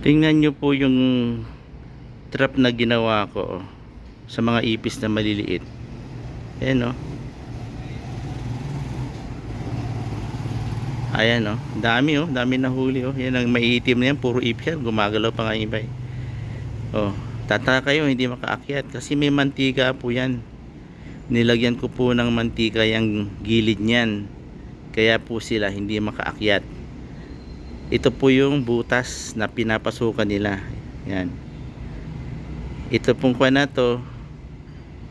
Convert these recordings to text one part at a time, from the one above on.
Tingnan nyo po yung trap na ginawa ko oh, sa mga ipis na maliliit. Ayan oh. Ayan oh. Dami oh. Dami na huli oh. Yan ang maiitim na yan. Puro ipis. Gumagalaw pa nga yung iba eh. Oh. Tataka kayo hindi makaakyat. Kasi may mantika po yan. Nilagyan ko po ng mantika yung gilid niyan. Kaya po sila hindi makaakyat. Ito po yung butas na pinapasukan nila. Yan. Ito pong kwa na to,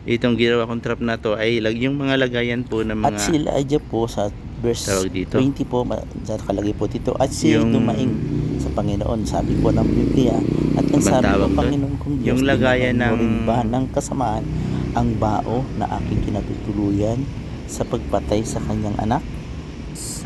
itong ginawa kong trap na to ay yung mga lagayan po ng mga At sila ay dyan po sa verse dito. 20 po, nakalagay po dito. At siya Yung- dumaing sa Panginoon. Sabi po ng Biblia. At ang sabi doon? Panginoon kong Diyos, Yung lagayan ng- ba ng kasamaan ang bao na aking kinatutuluyan sa pagpatay sa kanyang anak?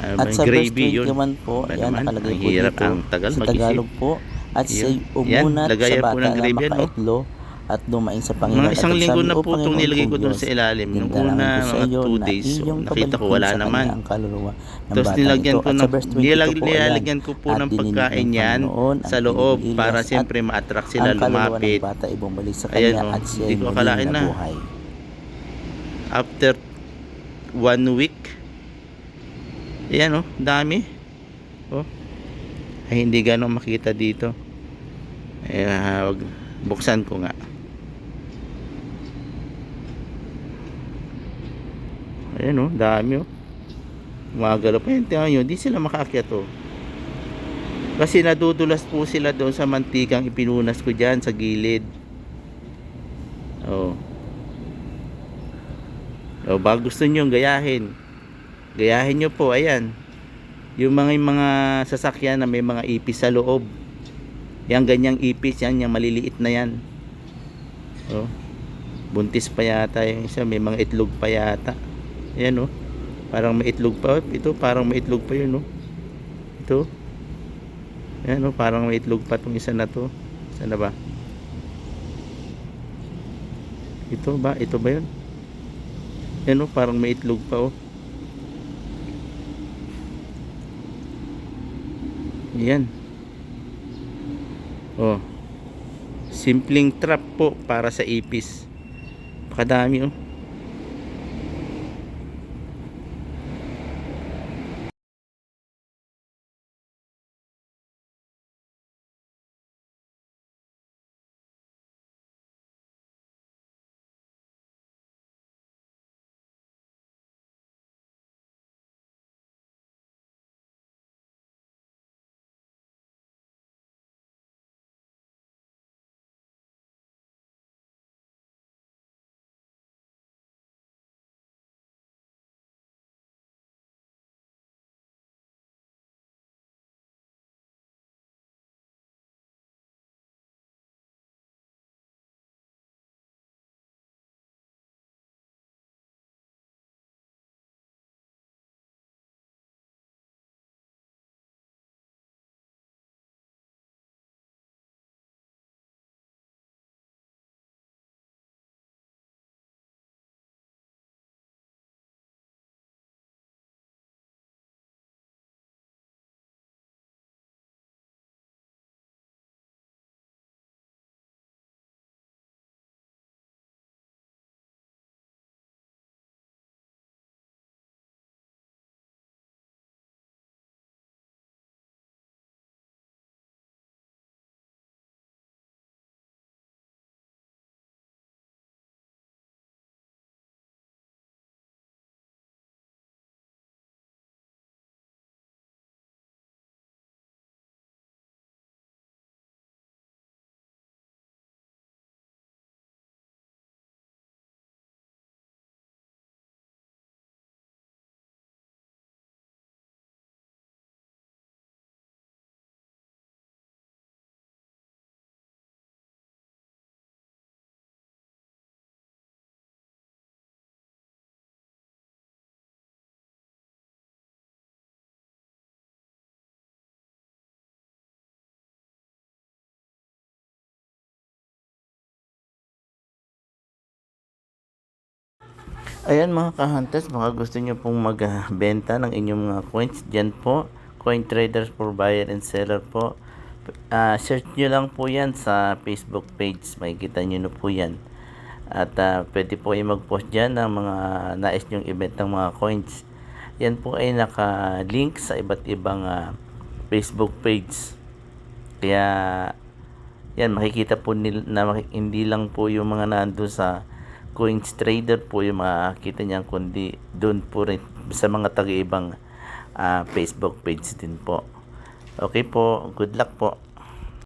Ano At sa verse gravy yun. 21 po, Ba yan naman, nakalagay ang po hirap, dito ang tagal sa. Tagalog po. At Yun. Yan, umunat sa lagayan po bata ng na yan, no? makaitlo at dumaing sa Panginoon. Mga isang linggo na "O po itong nilagay ko doon sa ilalim. Nung una, sa mga iyo 2 na days, so, nakita ko wala sa naman. ang kaluluwa ng Tapos nilagyan ko ng sa verse 22 nilag, nilalagyan ko po ng pagkain yan ang sa loob para siyempre ma-attract sila ang lumapit. ng bata ay bumalik sa Ayan, kanya oh, at siya hindi ay ko muling akalain na. nabuhay. After one week, ayan oh, dami. Oh. Ay hindi ganong makita dito. Eh, ah, wag, buksan ko nga. Ayan oh, dami oh. Gumagalaw pa yun. Tingnan nyo, di sila makaakyat oh. Kasi nadudulas po sila doon sa mantikang ipinunas ko dyan sa gilid. Oh. O baka gusto nyo gayahin. Gayahin nyo po, ayan. Yung mga yung mga sasakyan na may mga ipis sa loob. Yan ganyang ipis, yan yung maliliit na yan. O. Buntis pa yata yung isa, may mga itlog pa yata. Ayan o. Parang may itlog pa. Ito, parang may itlog pa yun o. Ito. Ayan o, parang may itlog pa tong isa na to. Isa na ba? Ito ba? Ito ba yun? Yan o, parang may itlog pa oh. Yan. Oh. Simpleng trap po para sa ipis. Pakadami oh. Ayan mga kahantes, baka gusto nyo pong magbenta ng inyong mga coins. Diyan po, coin traders for buyer and seller po. Ah, search nyo lang po yan sa Facebook page. Makikita nyo na po yan. At ah, pwede po kayo mag-post dyan ng mga nais nyong event ng mga coins. Yan po ay naka-link sa iba't ibang ah, Facebook page. Kaya yan makikita po nil, na hindi lang po yung mga nando sa coins trader po yung makakita niyan kundi doon po rin sa mga taga-ibang ah, Facebook page din po. Okay po, good luck po.